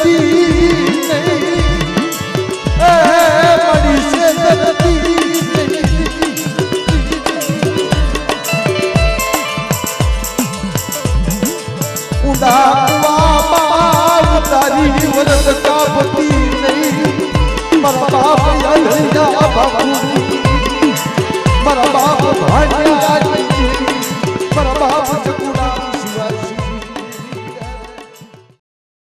મળી ઊંડા કૂવામાં ઉતારી વરસ કાપતી નહીં. મારા બાપ અલૈયા બાપુ